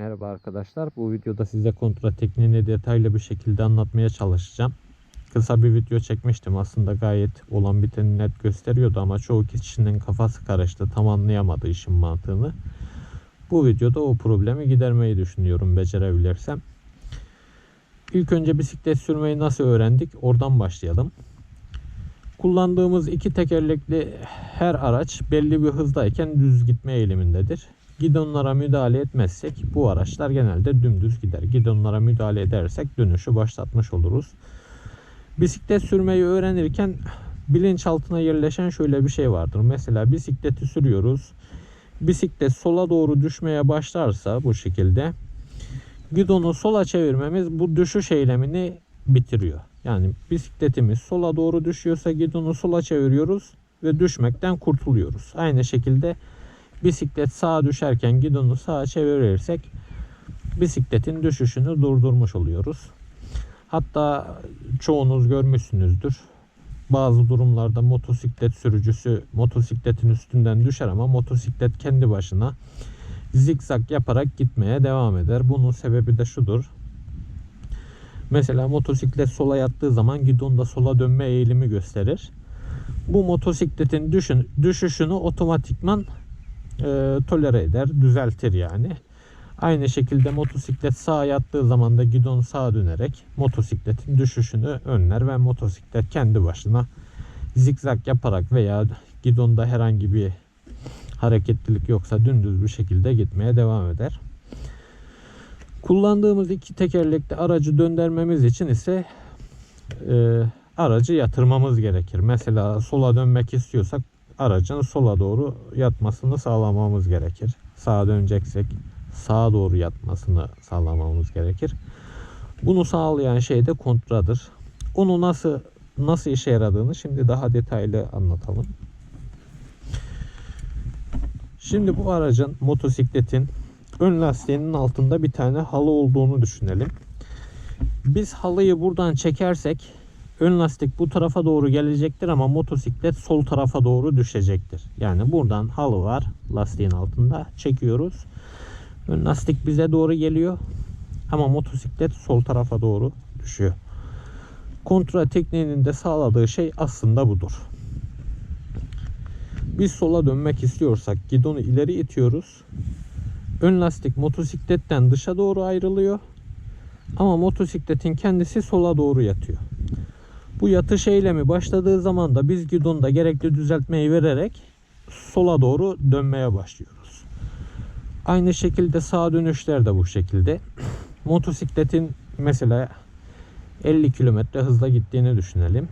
Merhaba arkadaşlar. Bu videoda size kontra tekniğini detaylı bir şekilde anlatmaya çalışacağım. Kısa bir video çekmiştim. Aslında gayet olan biteni net gösteriyordu ama çoğu kişinin kafası karıştı. Tam anlayamadı işin mantığını. Bu videoda o problemi gidermeyi düşünüyorum becerebilirsem. İlk önce bisiklet sürmeyi nasıl öğrendik? Oradan başlayalım. Kullandığımız iki tekerlekli her araç belli bir hızdayken düz gitme eğilimindedir. Gidonlara müdahale etmezsek bu araçlar genelde dümdüz gider. Gidonlara müdahale edersek dönüşü başlatmış oluruz. Bisiklet sürmeyi öğrenirken bilinçaltına yerleşen şöyle bir şey vardır. Mesela bisikleti sürüyoruz. Bisiklet sola doğru düşmeye başlarsa bu şekilde gidonu sola çevirmemiz bu düşüş eylemini bitiriyor. Yani bisikletimiz sola doğru düşüyorsa gidonu sola çeviriyoruz ve düşmekten kurtuluyoruz. Aynı şekilde bisiklet sağa düşerken gidonu sağa çevirirsek bisikletin düşüşünü durdurmuş oluyoruz. Hatta çoğunuz görmüşsünüzdür. Bazı durumlarda motosiklet sürücüsü motosikletin üstünden düşer ama motosiklet kendi başına zikzak yaparak gitmeye devam eder. Bunun sebebi de şudur. Mesela motosiklet sola yattığı zaman gidonda sola dönme eğilimi gösterir. Bu motosikletin düşün, düşüşünü otomatikman e, tolere eder, düzeltir yani. Aynı şekilde motosiklet sağa yattığı zaman da gidon sağa dönerek motosikletin düşüşünü önler ve motosiklet kendi başına zikzak yaparak veya gidonda herhangi bir hareketlilik yoksa dümdüz bir şekilde gitmeye devam eder. Kullandığımız iki tekerlekli aracı döndürmemiz için ise e, aracı yatırmamız gerekir. Mesela sola dönmek istiyorsak aracın sola doğru yatmasını sağlamamız gerekir. Sağa döneceksek sağa doğru yatmasını sağlamamız gerekir. Bunu sağlayan şey de kontradır. Onu nasıl nasıl işe yaradığını şimdi daha detaylı anlatalım. Şimdi bu aracın motosikletin ön lastiğinin altında bir tane halı olduğunu düşünelim. Biz halıyı buradan çekersek ön lastik bu tarafa doğru gelecektir ama motosiklet sol tarafa doğru düşecektir. Yani buradan halı var lastiğin altında çekiyoruz. Ön lastik bize doğru geliyor ama motosiklet sol tarafa doğru düşüyor. Kontra tekniğinin de sağladığı şey aslında budur. Biz sola dönmek istiyorsak gidonu ileri itiyoruz. Ön lastik motosikletten dışa doğru ayrılıyor. Ama motosikletin kendisi sola doğru yatıyor. Bu yatış eylemi başladığı zaman da biz gidonda gerekli düzeltmeyi vererek sola doğru dönmeye başlıyoruz. Aynı şekilde sağ dönüşler de bu şekilde. Motosikletin mesela 50 km hızla gittiğini düşünelim.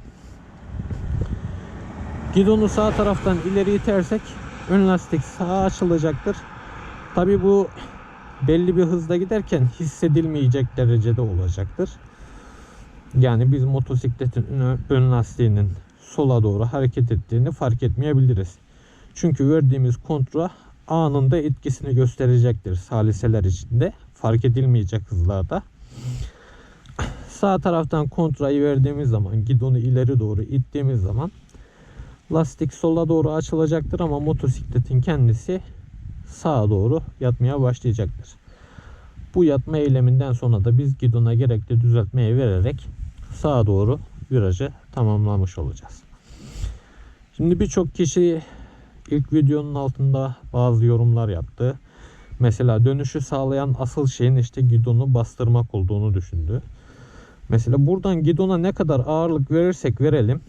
Gidonu sağ taraftan ileri itersek ön lastik sağa açılacaktır. Tabi bu belli bir hızda giderken hissedilmeyecek derecede olacaktır. Yani biz motosikletin ön lastiğinin sola doğru hareket ettiğini fark etmeyebiliriz. Çünkü verdiğimiz kontra anında etkisini gösterecektir saliseler içinde. Fark edilmeyecek hızlarda. Sağ taraftan kontrayı verdiğimiz zaman gidonu ileri doğru ittiğimiz zaman lastik sola doğru açılacaktır ama motosikletin kendisi sağa doğru yatmaya başlayacaktır. Bu yatma eyleminden sonra da biz gidona gerekli düzeltmeyi vererek sağa doğru virajı tamamlamış olacağız. Şimdi birçok kişi ilk videonun altında bazı yorumlar yaptı. Mesela dönüşü sağlayan asıl şeyin işte gidonu bastırmak olduğunu düşündü. Mesela buradan gidona ne kadar ağırlık verirsek verelim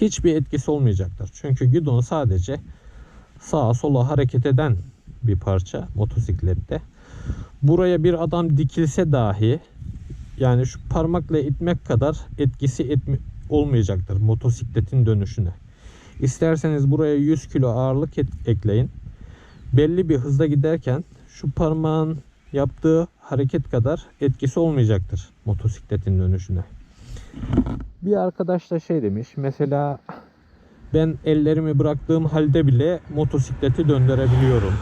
hiçbir etkisi olmayacaktır. Çünkü gidon sadece sağa sola hareket eden bir parça motosiklette. Buraya bir adam dikilse dahi yani şu parmakla itmek kadar etkisi etmi olmayacaktır motosikletin dönüşüne. İsterseniz buraya 100 kilo ağırlık ekleyin. Belli bir hızda giderken şu parmağın yaptığı hareket kadar etkisi olmayacaktır motosikletin dönüşüne. Bir arkadaş da şey demiş. Mesela ben ellerimi bıraktığım halde bile motosikleti döndürebiliyorum.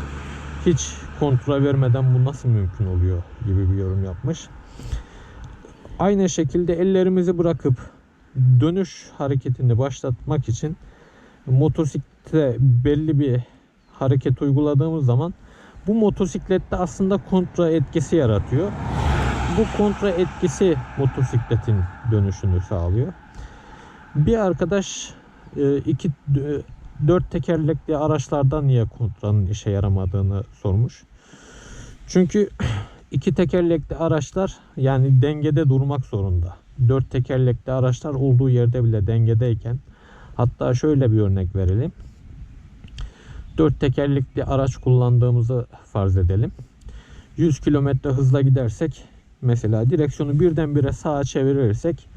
Hiç kontra vermeden bu nasıl mümkün oluyor gibi bir yorum yapmış. Aynı şekilde ellerimizi bırakıp dönüş hareketini başlatmak için motosiklete belli bir hareket uyguladığımız zaman Bu motosiklette aslında kontra etkisi yaratıyor. Bu kontra etkisi motosikletin dönüşünü sağlıyor. Bir arkadaş e, iki d- dört tekerlekli araçlardan niye kontranın işe yaramadığını sormuş. Çünkü iki tekerlekli araçlar yani dengede durmak zorunda. Dört tekerlekli araçlar olduğu yerde bile dengedeyken hatta şöyle bir örnek verelim. Dört tekerlekli araç kullandığımızı farz edelim. 100 kilometre hızla gidersek mesela direksiyonu birdenbire sağa çevirirsek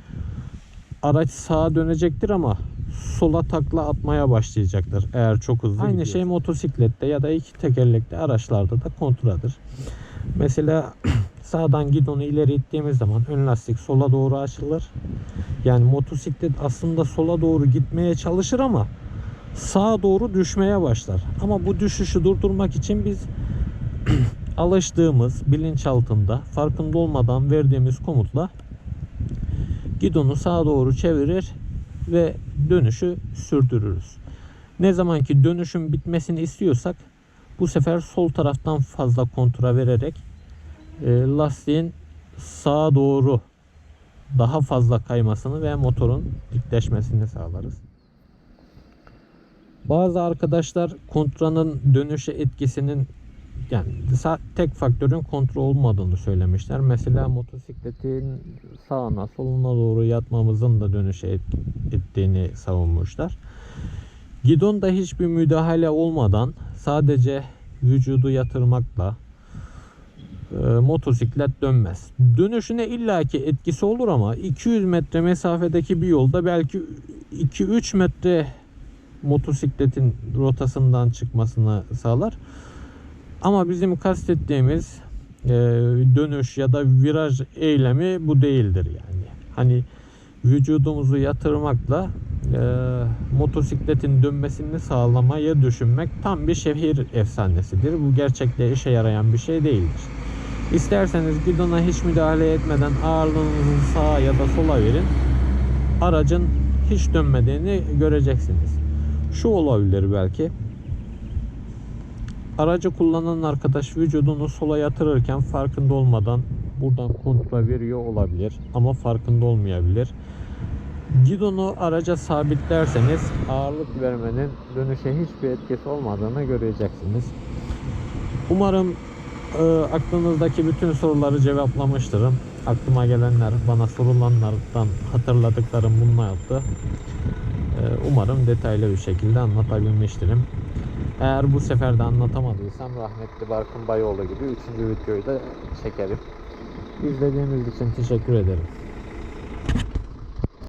araç sağa dönecektir ama sola takla atmaya başlayacaktır eğer çok hızlı Aynı gidiyorsa. şey motosiklette ya da iki tekerlekli araçlarda da kontradır. Mesela sağdan gidonu ileri ittiğimiz zaman ön lastik sola doğru açılır. Yani motosiklet aslında sola doğru gitmeye çalışır ama sağa doğru düşmeye başlar. Ama bu düşüşü durdurmak için biz alıştığımız bilinçaltında farkında olmadan verdiğimiz komutla gidonu sağa doğru çevirir ve dönüşü sürdürürüz. Ne zaman ki dönüşün bitmesini istiyorsak bu sefer sol taraftan fazla kontra vererek e, lastiğin sağa doğru daha fazla kaymasını ve motorun dikleşmesini sağlarız. Bazı arkadaşlar kontranın dönüşe etkisinin yani tek faktörün kontrol olmadığını söylemişler. Mesela motosikletin sağına soluna doğru yatmamızın da dönüşe et- ettiğini savunmuşlar. Gidonda hiçbir müdahale olmadan sadece vücudu yatırmakla e, motosiklet dönmez. Dönüşüne illaki etkisi olur ama 200 metre mesafedeki bir yolda belki 2-3 metre motosikletin rotasından çıkmasını sağlar. Ama bizim kastettiğimiz e, dönüş ya da viraj eylemi bu değildir yani. Hani vücudumuzu yatırmakla e, motosikletin dönmesini sağlamayı düşünmek tam bir şehir efsanesidir. Bu gerçekte işe yarayan bir şey değildir. İsterseniz gidona hiç müdahale etmeden ağırlığınızı sağa ya da sola verin. Aracın hiç dönmediğini göreceksiniz. Şu olabilir belki. Aracı kullanan arkadaş vücudunu sola yatırırken farkında olmadan buradan kontra veriyor olabilir ama farkında olmayabilir. Gidonu araca sabitlerseniz ağırlık vermenin dönüşe hiçbir etkisi olmadığını göreceksiniz. Umarım e, aklınızdaki bütün soruları cevaplamıştırım. Aklıma gelenler, bana sorulanlardan hatırladıklarım bunlardı. E, umarım detaylı bir şekilde anlatabilmiştirim. Eğer bu sefer de anlatamadıysam rahmetli Barkın Bayoğlu gibi 3. videoyu da çekerim. İzlediğiniz için teşekkür ederim.